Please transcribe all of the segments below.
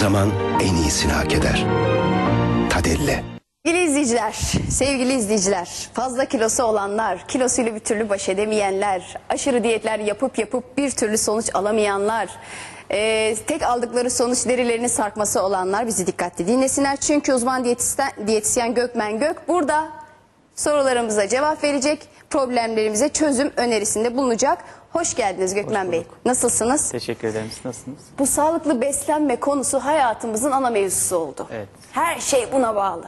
Zaman en iyisini hak eder. Tadelle. Sevgili izleyiciler, sevgili izleyiciler, fazla kilosu olanlar, kilosuyla bir türlü baş edemeyenler, aşırı diyetler yapıp yapıp bir türlü sonuç alamayanlar, e, tek aldıkları sonuç derilerinin sarkması olanlar bizi dikkatli dinlesinler. Çünkü uzman diyetisyen, diyetisyen Gökmen Gök burada sorularımıza cevap verecek, problemlerimize çözüm önerisinde bulunacak. Hoş geldiniz Gökmen Bey. bulduk. Nasılsınız? Teşekkür ederim. Siz nasılsınız? Bu sağlıklı beslenme konusu hayatımızın ana mevzusu oldu. Evet. Her şey buna bağlı.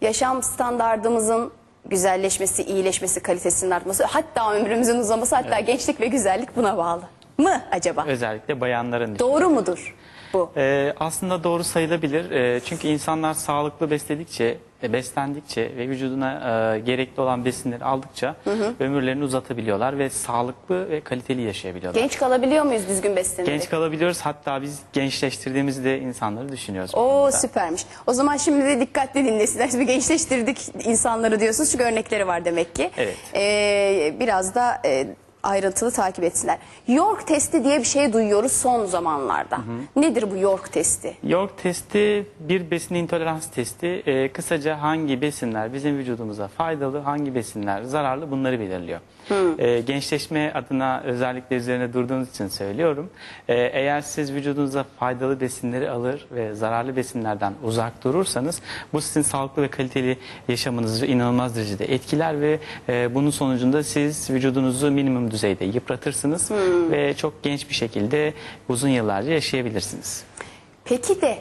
Yaşam standardımızın güzelleşmesi, iyileşmesi, kalitesinin artması, hatta ömrümüzün uzaması, hatta gençlik ve güzellik buna bağlı. Mı acaba? Özellikle bayanların. Doğru mudur bu? Ee, aslında doğru sayılabilir. Ee, çünkü insanlar sağlıklı besledikçe, e, beslendikçe ve vücuduna e, gerekli olan besinleri aldıkça ömürlerini uzatabiliyorlar ve sağlıklı ve kaliteli yaşayabiliyorlar. Genç kalabiliyor muyuz düzgün beslenerek? Genç kalabiliyoruz. Hatta biz gençleştirdiğimizde insanları düşünüyoruz. Oo süpermiş. O zaman şimdi de dikkatli dinlesinler. Biz gençleştirdik insanları diyorsunuz çünkü örnekleri var demek ki. Evet. Ee, biraz da e, ayrıntılı takip etsinler. York testi diye bir şey duyuyoruz son zamanlarda. Nedir bu York testi? York testi bir besin intolerans testi. Ee, kısaca hangi besinler bizim vücudumuza faydalı, hangi besinler zararlı bunları belirliyor. Ee, gençleşme adına özellikle üzerine durduğunuz için söylüyorum. Ee, eğer siz vücudunuza faydalı besinleri alır ve zararlı besinlerden uzak durursanız bu sizin sağlıklı ve kaliteli yaşamınızı inanılmaz derecede etkiler ve e, bunun sonucunda siz vücudunuzu minimum düzeyde yıpratırsınız ve çok genç bir şekilde uzun yıllarca yaşayabilirsiniz. Peki de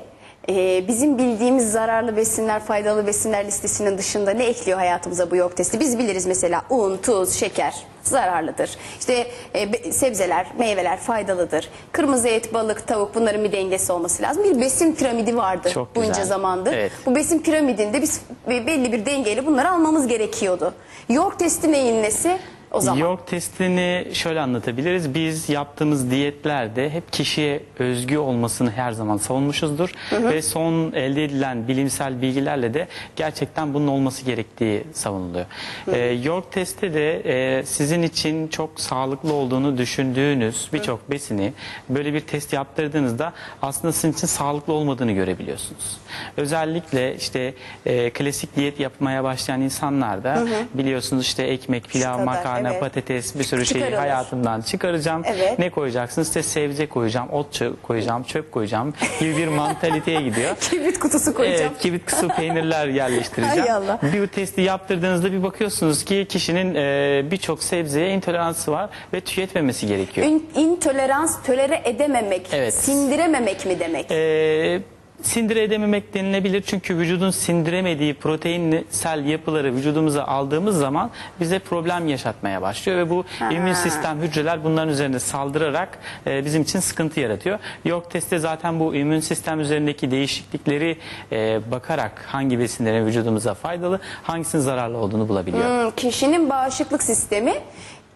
e, bizim bildiğimiz zararlı besinler, faydalı besinler listesinin dışında ne ekliyor hayatımıza bu York testi? Biz biliriz mesela un, tuz, şeker zararlıdır. İşte e, sebzeler, meyveler faydalıdır. Kırmızı et, balık, tavuk bunların bir dengesi olması lazım. Bir besin piramidi vardı Çok bunca güzel. zamandır. Evet. Bu besin piramidinde biz be- belli bir dengeyle bunları almamız gerekiyordu. York testi neyin nesi? O zaman. York testini şöyle anlatabiliriz. Biz yaptığımız diyetlerde hep kişiye özgü olmasını her zaman savunmuşuzdur. Ve son elde edilen bilimsel bilgilerle de gerçekten bunun olması gerektiği savunuluyor. Ee, York testi de e, sizin için çok sağlıklı olduğunu düşündüğünüz birçok besini böyle bir test yaptırdığınızda aslında sizin için sağlıklı olmadığını görebiliyorsunuz. Özellikle işte e, klasik diyet yapmaya başlayan insanlarda biliyorsunuz işte ekmek, pilav, kadar, makarna, evet. patates bir sürü şeyi Çıkarılır. hayatımdan çıkaracağım. Evet. Ne koyacaksınız? İşte sebze koyacağım, ot koyacağım, çöp koyacağım gibi bir mantaliteye gidiyor. Kibrit kutusu koyacağım. Evet, kibrit kısı peynirler yerleştireceğim. Hay Allah. Bir testi yaptırdığınızda bir bakıyorsunuz ki kişinin e, birçok sebzeye intoleransı var ve tüketmemesi gerekiyor. İn- intolerans, tölere edememek, Evet. sindirememek mi demek? Ee, sindire edememek denilebilir çünkü vücudun sindiremediği proteinsel yapıları vücudumuza aldığımız zaman bize problem yaşatmaya başlıyor ve bu immün sistem hücreler bunların üzerinde saldırarak e, bizim için sıkıntı yaratıyor. York testi zaten bu immün sistem üzerindeki değişiklikleri e, bakarak hangi besinlerin vücudumuza faydalı, hangisinin zararlı olduğunu bulabiliyor. Hmm, kişinin bağışıklık sistemi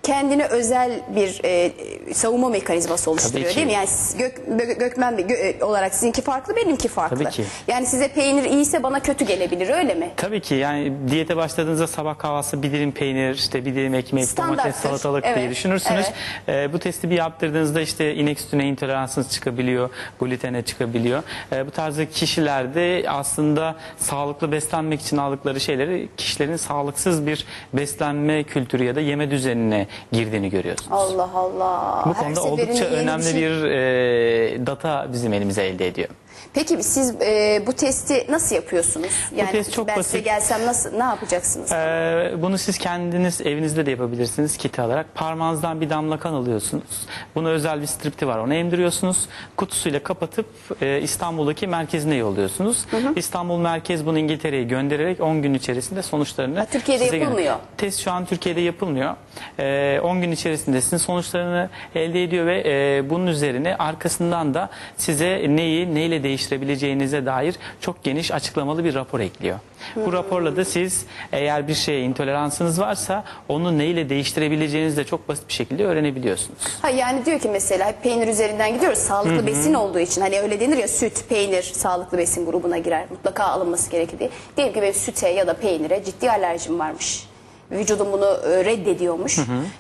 kendine özel bir e, savunma mekanizması oluşturuyor değil mi? Yani Gök, Gö- Gökmen gö- e, olarak sizinki farklı benimki farklı. Tabii ki. Yani size peynir iyiyse bana kötü gelebilir öyle mi? Tabii ki yani diyete başladığınızda sabah kahvaltısı bir dilim peynir, işte bir dilim ekmek, Standarttır. domates, salatalık Evet, diye düşünürsünüz. Ee, bu testi bir yaptırdığınızda işte inek sütüne intoleransınız çıkabiliyor, glutene çıkabiliyor. Ee, bu tarzda kişilerde aslında sağlıklı beslenmek için aldıkları şeyleri kişilerin sağlıksız bir beslenme kültürü ya da yeme düzenine girdiğini görüyorsunuz. Allah Allah. Bu Her konuda oldukça önemli şey. bir e, data bizim elimize elde ediyor. Peki siz e, bu testi nasıl yapıyorsunuz? Yani test çok ben size basit. gelsem nasıl ne yapacaksınız? Ee, bunu siz kendiniz evinizde de yapabilirsiniz kiti alarak. Parmağınızdan bir damla kan alıyorsunuz. Buna özel bir stripti var onu emdiriyorsunuz. Kutusuyla kapatıp e, İstanbul'daki merkezine yolluyorsunuz. İstanbul merkez bunu İngiltere'ye göndererek 10 gün içerisinde sonuçlarını Ha, Türkiye'de size yapılmıyor. gönder- Test şu an Türkiye'de yapılmıyor. Ee, 10 gün içerisinde sizin sonuçlarını elde ediyor ve e, bunun üzerine arkasından da size neyi neyle değiştirebileceğinize dair çok geniş açıklamalı bir rapor ekliyor. Bu raporla da siz eğer bir şeye intoleransınız varsa onu neyle değiştirebileceğinizi de çok basit bir şekilde öğrenebiliyorsunuz. Ha yani diyor ki mesela peynir üzerinden gidiyoruz. Sağlıklı besin olduğu için hani öyle denir ya süt, peynir sağlıklı besin grubuna girer. Mutlaka alınması gerekir diye. Diyelim ki benim süte ya da peynire ciddi alerjim varmış. Vücudum bunu e, reddediyormuş.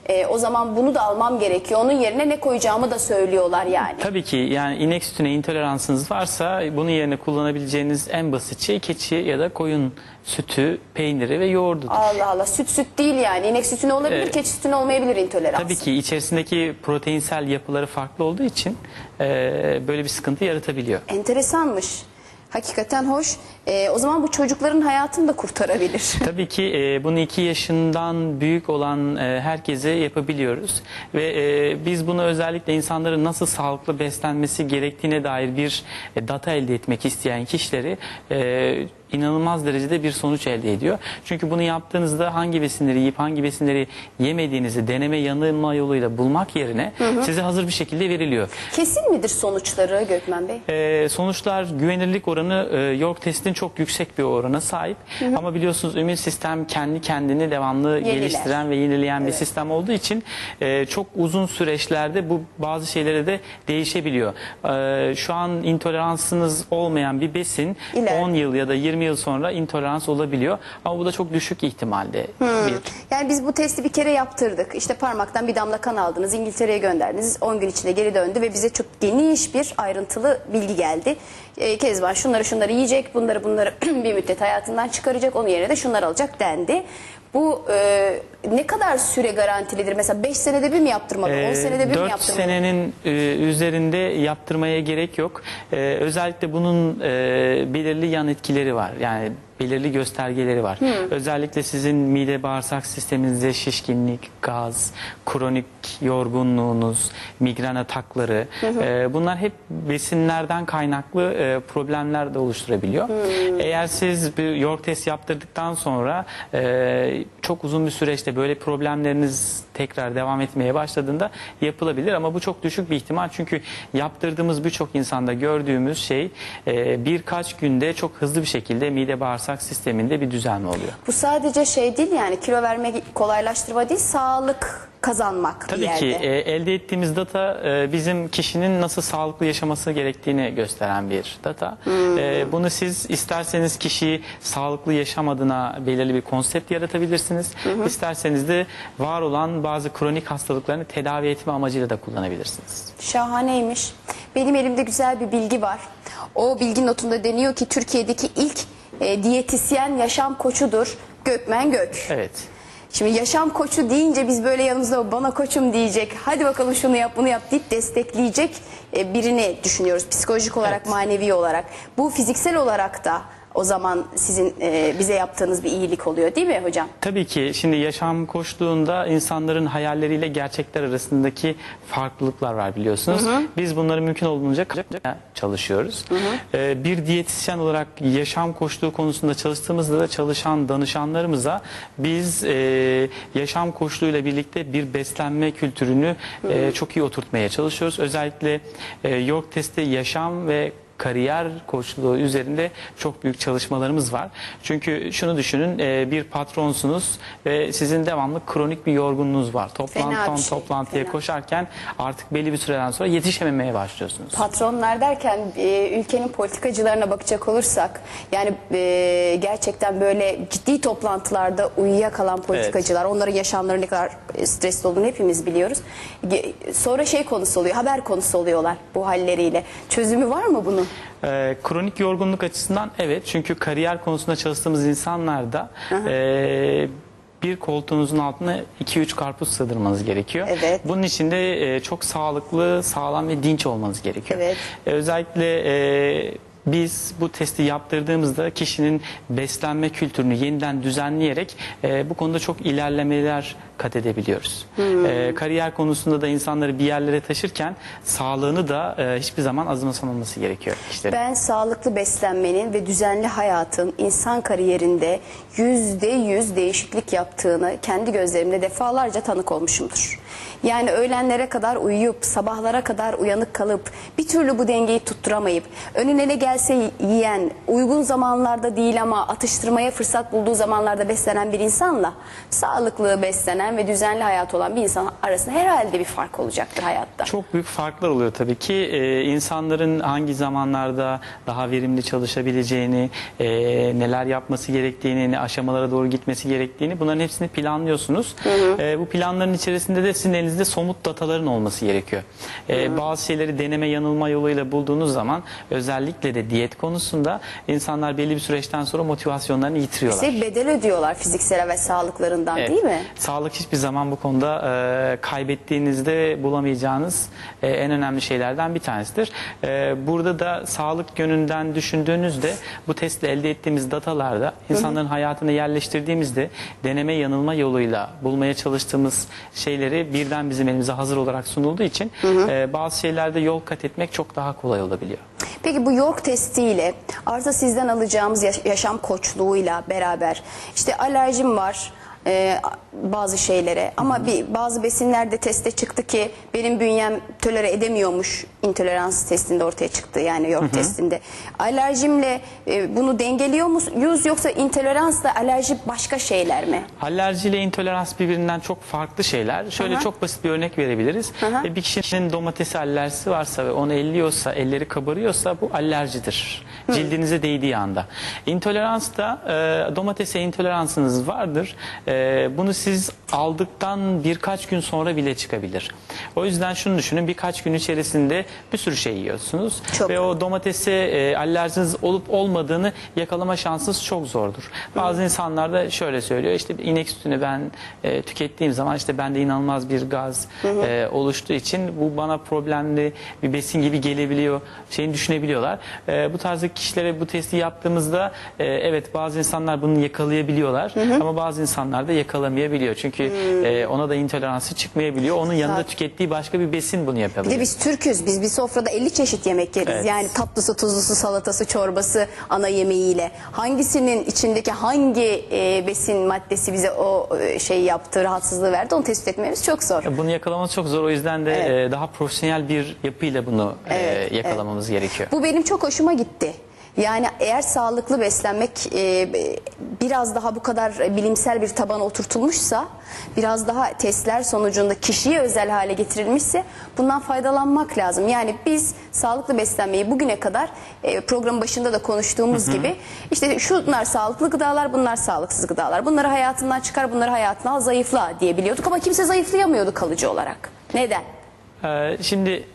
E, o zaman bunu da almam gerekiyor. Onun yerine ne koyacağımı da söylüyorlar yani. Tabii ki yani inek sütüne intoleransınız varsa bunun yerine kullanabileceğiniz en basit şey keçi ya da koyun sütü, peyniri ve yoğurdudur. Allah Allah süt süt değil yani. İnek sütüne olabilir, Evet. keçi sütüne olmayabilir intolerans. Tabii ki içerisindeki proteinsel yapıları farklı olduğu için e, böyle bir sıkıntı yaratabiliyor. Enteresanmış. Hakikaten hoş. E, o zaman bu çocukların hayatını da kurtarabilir. Tabii ki e, bunu 2 yaşından büyük olan e, herkese yapabiliyoruz ve e, biz bunu özellikle insanların nasıl sağlıklı beslenmesi gerektiğine dair bir e, data elde etmek isteyen kişileri e, inanılmaz derecede bir sonuç elde ediyor. Çünkü bunu yaptığınızda hangi besinleri yiyip hangi besinleri yemediğinizi deneme yanılma yoluyla bulmak yerine size hazır bir şekilde veriliyor. Kesin midir sonuçları Gökmen Bey? Ee, sonuçlar güvenirlik oranı e, York testinin çok yüksek bir orana sahip. Ama biliyorsunuz immün sistem kendi kendini devamlı geliştiren ve yenileyen bir sistem olduğu için e, çok uzun süreçlerde bu bazı şeylere de değişebiliyor. Ee, şu an intoleransınız olmayan bir besin İleride. 10 yıl ya da 20 yıl sonra intolerans olabiliyor. Ama bu da çok düşük ihtimalde bir Yani biz bu testi bir kere yaptırdık. İşte parmaktan bir damla kan aldınız, İngiltere'ye gönderdiniz. 10 gün içinde geri döndü ve bize çok geniş bir ayrıntılı bilgi geldi. E, Kezban şunları şunları yiyecek, bunları bunları bir müddet hayatından çıkaracak, onun yerine de şunlar alacak dendi. Bu e, ne kadar süre garantilidir? Mesela 5 senede bir mi yaptırmalı, 10 Ee, senede bir mi 4 yaptırmalı? senenin e, üzerinde yaptırmaya gerek yok. Ee, özellikle bunun e, belirli yan etkileri var. Yani belirli göstergeleri var. Özellikle sizin mide bağırsak sisteminizde şişkinlik, gaz, kronik yorgunluğunuz, migren atakları e, bunlar hep besinlerden kaynaklı e, problemler de oluşturabiliyor. Eğer siz bir York test yaptırdıktan sonra e, çok uzun bir süreçte böyle problemleriniz tekrar devam etmeye başladığında yapılabilir. Ama bu çok düşük bir ihtimal. Çünkü yaptırdığımız birçok insanda gördüğümüz şey e, birkaç günde çok hızlı bir şekilde mide bağırsak sisteminde bir düzelme oluyor. Bu sadece şey değil yani kilo verme kolaylaştırma değil, sağlık kazanmak bir Tabii yerde. ki e, elde ettiğimiz data e, bizim kişinin nasıl sağlıklı yaşaması gerektiğini gösteren bir data. Hmm. E, bunu siz isterseniz kişiyi sağlıklı yaşam adına belirli bir konsept yaratabilirsiniz. İsterseniz de var olan bazı kronik hastalıklarını tedavi etme amacıyla da kullanabilirsiniz. Şahaneymiş. Benim elimde güzel bir bilgi var. O bilgi notunda deniyor ki Türkiye'deki ilk e, diyetisyen yaşam koçudur Gökmen Gök. Evet. Şimdi yaşam koçu deyince biz böyle yanımızda bana koçum diyecek, hadi bakalım şunu yap bunu yap deyip destekleyecek e, birini düşünüyoruz. Psikolojik olarak, Evet. manevi olarak. Bu fiziksel olarak da o zaman sizin e, bize yaptığınız bir iyilik oluyor değil mi hocam? Tabii ki şimdi yaşam koştuğunda insanların hayalleriyle gerçekler arasındaki farklılıklar var biliyorsunuz. Biz bunları mümkün olduğunca çalışıyoruz. Ee, bir diyetisyen olarak yaşam koştuğu konusunda çalıştığımızda da çalışan danışanlarımıza biz e, yaşam koştuğuyla birlikte bir beslenme kültürünü e, çok iyi oturtmaya çalışıyoruz. Özellikle e, York testi yaşam ve kariyer koçluğu üzerinde çok büyük çalışmalarımız var. Çünkü şunu düşünün e, bir patronsunuz ve sizin devamlı kronik bir yorgunluğunuz var. Toplantıdan şey, toplantıya fena. koşarken artık belli bir süreden sonra yetişememeye başlıyorsunuz. Patronlar derken e, ülkenin politikacılarına bakacak olursak yani e, gerçekten böyle ciddi toplantılarda uyuyakalan politikacılar onların yaşamları ne kadar e, stresli olduğunu hepimiz biliyoruz. Sonra şey konusu oluyor haber konusu oluyorlar bu halleriyle. Çözümü var mı bunun? Ee, kronik yorgunluk açısından evet çünkü kariyer konusunda çalıştığımız insanlarda e, bir koltuğunuzun altına 2-3 karpuz sığdırmanız gerekiyor. Evet. Bunun için de e, çok sağlıklı, sağlam ve dinç olmanız gerekiyor. Evet. E, özellikle e, biz bu testi yaptırdığımızda kişinin beslenme kültürünü yeniden düzenleyerek e, bu konuda çok ilerlemeler kat edebiliyoruz. E, kariyer konusunda da insanları bir yerlere taşırken sağlığını da e, hiçbir zaman azımsanılması gerekiyor. İşte Ben sağlıklı beslenmenin ve düzenli hayatın insan kariyerinde yüzde yüz değişiklik yaptığını kendi gözlerimle defalarca tanık olmuşumdur. Yani öğlenlere kadar uyuyup sabahlara kadar uyanık kalıp bir türlü bu dengeyi tutturamayıp önüne ne gelse yiyen uygun zamanlarda değil ama atıştırmaya fırsat bulduğu zamanlarda beslenen bir insanla sağlıklı beslenen ve düzenli hayat olan bir insan arasında herhalde bir fark olacaktır hayatta. Çok büyük farklar oluyor tabii ki. Ee, insanların hangi zamanlarda daha verimli çalışabileceğini, e, neler yapması gerektiğini, ne aşamalara doğru gitmesi gerektiğini bunların hepsini planlıyorsunuz. Ee, bu planların içerisinde de sizin elinizde somut dataların olması gerekiyor. Ee, bazı şeyleri deneme yanılma yoluyla bulduğunuz zaman özellikle de diyet konusunda insanlar belli bir süreçten sonra motivasyonlarını yitiriyorlar. Size bedel ödüyorlar fiziksel ve sağlıklarından Evet. değil mi? Sağlık hiçbir zaman bu konuda e, kaybettiğinizde bulamayacağınız e, en önemli şeylerden bir tanesidir. E, burada da sağlık yönünden düşündüğünüzde bu testle elde ettiğimiz datalarda insanların hayatına yerleştirdiğimizde deneme yanılma yoluyla bulmaya çalıştığımız şeyleri birden bizim elimize hazır olarak sunulduğu için e, bazı şeylerde yol kat etmek çok daha kolay olabiliyor. Peki bu York testiyle artı sizden alacağımız yaş- yaşam koçluğuyla beraber işte alerjim var e, bazı şeylere ama bir bazı besinlerde teste çıktı ki benim bünyem tolere edemiyormuş intolerans testinde ortaya çıktı yani York testinde. Alerjimle e, bunu dengeliyor muyuz yoksa intoleransla alerji başka şeyler mi? Alerji ile intolerans birbirinden çok farklı şeyler. Şöyle Aha. çok basit bir örnek verebiliriz. E, Bir kişinin domates alerjisi varsa ve onu elliyorsa, elleri kabarıyorsa bu alerjidir. Cildinize değdiği anda. İntolerans da e, domatese intoleransınız vardır. E, bunu siz aldıktan birkaç gün sonra bile çıkabilir. O yüzden şunu düşünün birkaç gün içerisinde bir sürü şey yiyorsunuz. Çok. Ve o domatese e, alerjiniz olup olmadığını yakalama şansınız çok zordur. Bazı insanlar da şöyle söylüyor işte inek sütünü ben e, tükettiğim zaman işte bende inanılmaz bir gaz e, oluştuğu için bu bana problemli bir besin gibi gelebiliyor şeyini düşünebiliyorlar. E, bu tarzda kişilere bu testi yaptığımızda e, evet bazı insanlar bunu yakalayabiliyorlar ama bazı insanlar da yakalamayabiliyor. Çünkü e, ona da intoleransı çıkmayabiliyor. Onun yanında tükettiği başka bir besin bunu Bir yapabiliyor. de biz Türküz. Biz bir sofrada 50 çeşit yemek yeriz. Evet. Yani tatlısı, tuzlusu, salatası, çorbası ana yemeğiyle. Hangisinin içindeki hangi e, besin maddesi bize o e, şeyi yaptı, rahatsızlığı verdi onu tespit etmemiz çok zor. Bunu yakalamak çok zor. O yüzden de Evet. e, daha profesyonel bir yapıyla bunu e, Evet, yakalamamız gerekiyor. Bu benim çok hoşuma gitti. Yani eğer sağlıklı beslenmek e, biraz daha bu kadar bilimsel bir tabana oturtulmuşsa, biraz daha testler sonucunda kişiye özel hale getirilmişse bundan faydalanmak lazım. Yani biz sağlıklı beslenmeyi bugüne kadar e, programın başında da konuştuğumuz gibi işte şunlar sağlıklı gıdalar, bunlar sağlıksız gıdalar. Bunları hayatından çıkar, bunları hayatına zayıfla diyebiliyorduk ama kimse zayıflayamıyordu kalıcı olarak. Neden? Ee, şimdi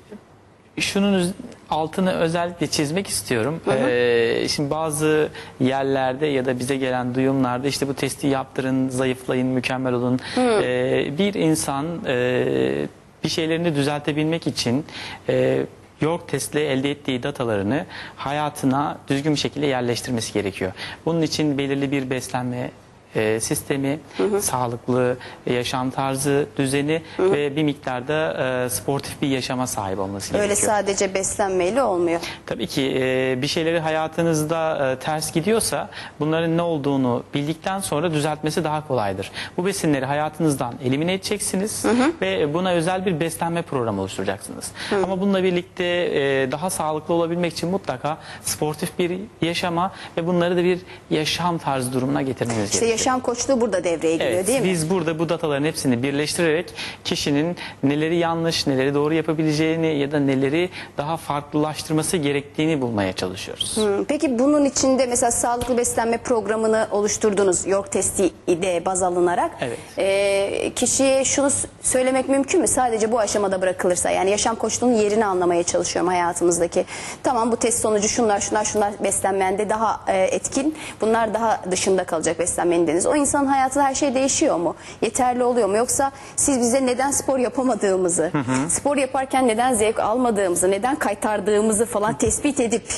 şunun altını özellikle çizmek istiyorum. Ee, şimdi bazı yerlerde ya da bize gelen duyumlarda işte bu testi yaptırın, zayıflayın, mükemmel olun. Ee, bir insan e, bir şeylerini düzeltebilmek için e, York testle elde ettiği datalarını hayatına düzgün bir şekilde yerleştirmesi gerekiyor. Bunun için belirli bir beslenme e, sistemi, sağlıklı yaşam tarzı, düzeni ve bir miktarda e, sportif bir yaşama sahip olması Öyle gerekiyor. sadece beslenmeyle olmuyor. Tabii ki e, bir şeyleri hayatınızda e, ters gidiyorsa bunların ne olduğunu bildikten sonra düzeltmesi daha kolaydır. Bu besinleri hayatınızdan elimine edeceksiniz ve buna özel bir beslenme programı oluşturacaksınız. Ama bununla birlikte e, daha sağlıklı olabilmek için mutlaka sportif bir yaşama ve bunları da bir yaşam tarzı durumuna getirmeniz İşte gerekiyor. Yaşam koçluğu burada devreye giriyor Evet, değil mi? biz burada bu dataların hepsini birleştirerek kişinin neleri yanlış, neleri doğru yapabileceğini ya da neleri daha farklılaştırması gerektiğini bulmaya çalışıyoruz. Hı, Peki bunun içinde mesela sağlıklı beslenme programını oluşturdunuz York testi de baz alınarak. Evet. Ee, kişiye şunu söylemek mümkün mü? Sadece bu aşamada bırakılırsa yani yaşam koçluğunun yerini anlamaya çalışıyorum hayatımızdaki. Tamam bu test sonucu şunlar şunlar şunlar beslenmende daha e, etkin. Bunlar daha dışında kalacak beslenmenin deniz. O insanın hayatında her şey değişiyor mu? Yeterli oluyor mu? Yoksa siz bize neden spor yapamadığımızı, spor yaparken neden zevk almadığımızı, neden kaytardığımızı falan tespit edip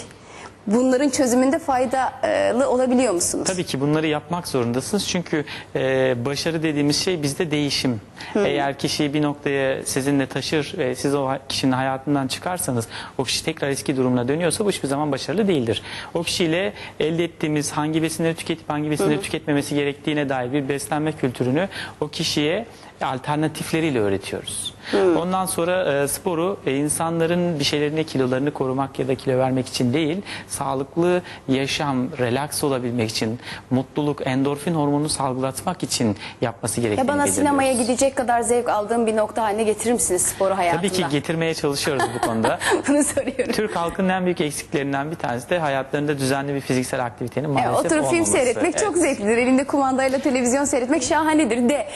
bunların çözümünde faydalı olabiliyor musunuz? Tabii ki bunları yapmak zorundasınız çünkü e, başarı dediğimiz şey bizde değişim. Eğer kişiyi bir noktaya sizinle taşır ve siz o kişinin hayatından çıkarsanız o kişi tekrar eski durumuna dönüyorsa bu hiçbir zaman başarılı değildir. O kişiyle elde ettiğimiz hangi besinleri tüketip hangi besinleri tüketmemesi gerektiğine dair bir beslenme kültürünü o kişiye alternatifleriyle öğretiyoruz. Ondan sonra e, sporu e, insanların bir şeylerini kilolarını korumak ya da kilo vermek için değil, sağlıklı yaşam, relax olabilmek için, mutluluk, endorfin hormonunu salgılatmak için yapması gerektiğini Ya bana belirliyoruz. sinemaya gidecek kadar zevk aldığım bir nokta haline getirir misiniz sporu hayatımda? Tabii ki getirmeye çalışıyoruz bu konuda. Bunu soruyorum. Türk halkının en büyük eksiklerinden bir tanesi de hayatlarında düzenli bir fiziksel aktivitenin Ya, maalesef oturup film olmaması. seyretmek çok zevklidir. Elinde kumandayla televizyon seyretmek şahanedir. De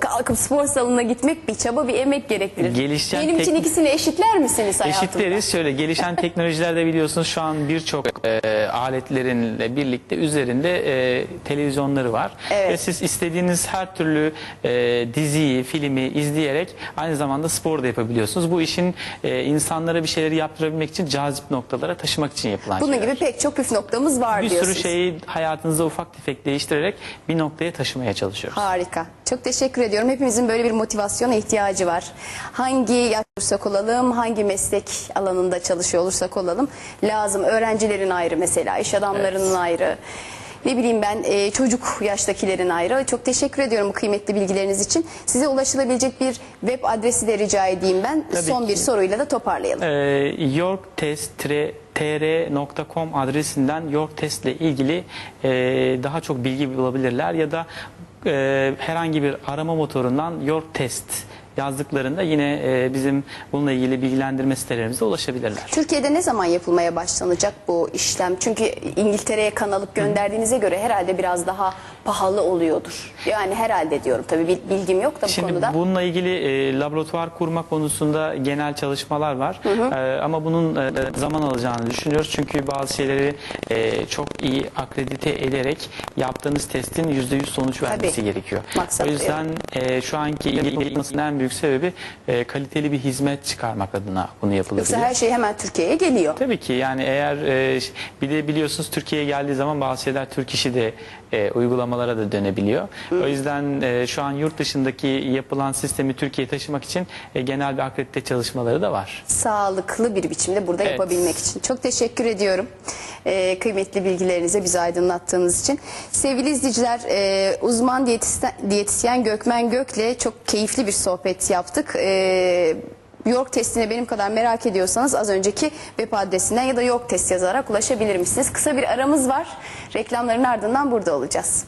kalkıp spor salonuna gitmek bir çaba, bir emek gerektirir. Gelişen Benim için ikisini eşitler misiniz hayatımda? Eşitleriz. Şöyle gelişen teknolojilerde biliyorsunuz şu an birçok e, aletlerinle birlikte üzerinde e, televizyonları var. Evet. Ve siz istediğiniz her türlü e, diziyi, filmi izleyerek aynı zamanda spor da yapabiliyorsunuz. Bu işin e, insanlara bir şeyleri yaptırabilmek için cazip noktalara taşımak için yapılan Bunun şeyler. gibi pek çok püf noktamız var bir diyorsunuz. sürü şeyi hayatınızda ufak tefek değiştirerek bir noktaya taşımaya çalışıyoruz. Harika. Çok teşekkür ediyorum. Hepimizin böyle bir motivasyona ihtiyacı var. Hangi yaş olursak olalım, hangi meslek alanında çalışıyor olursak olalım lazım. Öğrencilerin ayrı mesela, iş adamlarının ayrı. Ne bileyim ben e, çocuk yaştakilerin ayrı. Çok teşekkür ediyorum bu kıymetli bilgileriniz için. Size ulaşılabilecek bir web adresi de rica edeyim ben. Tabii Son ki. bir soruyla da toparlayalım. Ee, yorktest.tr.com adresinden York Test ile ilgili e, daha çok bilgi bulabilirler ya da e, herhangi bir arama motorundan York Test yazdıklarında yine e, bizim bununla ilgili bilgilendirme sitelerimize ulaşabilirler. Türkiye'de ne zaman yapılmaya başlanacak bu işlem? Çünkü İngiltere'ye kan alıp gönderdiğinize göre herhalde biraz daha pahalı oluyordur. Yani herhalde diyorum tabii bil- bilgim yok da bu Şimdi konuda. bununla ilgili e, laboratuvar kurma konusunda genel çalışmalar var. E, ama bunun e, zaman alacağını düşünüyoruz. Çünkü bazı şeyleri e, çok iyi akredite ederek yaptığınız testin %100 sonuç vermesi Tabii. gerekiyor. Maksat o yüzden e, şu anki ilgilenmesinin en büyük sebebi e, kaliteli bir hizmet çıkarmak adına bunu yapılabilir. Yoksa her şey hemen Türkiye'ye geliyor. Tabii ki yani eğer e, bir de biliyorsunuz Türkiye'ye geldiği zaman bazı şeyler Türk işi de e, uygulamalara da dönebiliyor. O yüzden e, şu an yurt dışındaki yapılan sistemi Türkiye'ye taşımak için e, genel bir akredite çalışmaları da var. Sağlıklı bir biçimde burada Evet. yapabilmek için. Çok teşekkür ediyorum. Ee, kıymetli bilgilerinize bizi aydınlattığınız için. Sevgili izleyiciler, e, uzman diyetisyen, diyetisyen Gökmen Gök'le çok keyifli bir sohbet yaptık. Ee, York testine benim kadar merak ediyorsanız az önceki web adresinden ya da York test yazarak ulaşabilir misiniz? Kısa bir aramız var. Reklamların ardından burada olacağız.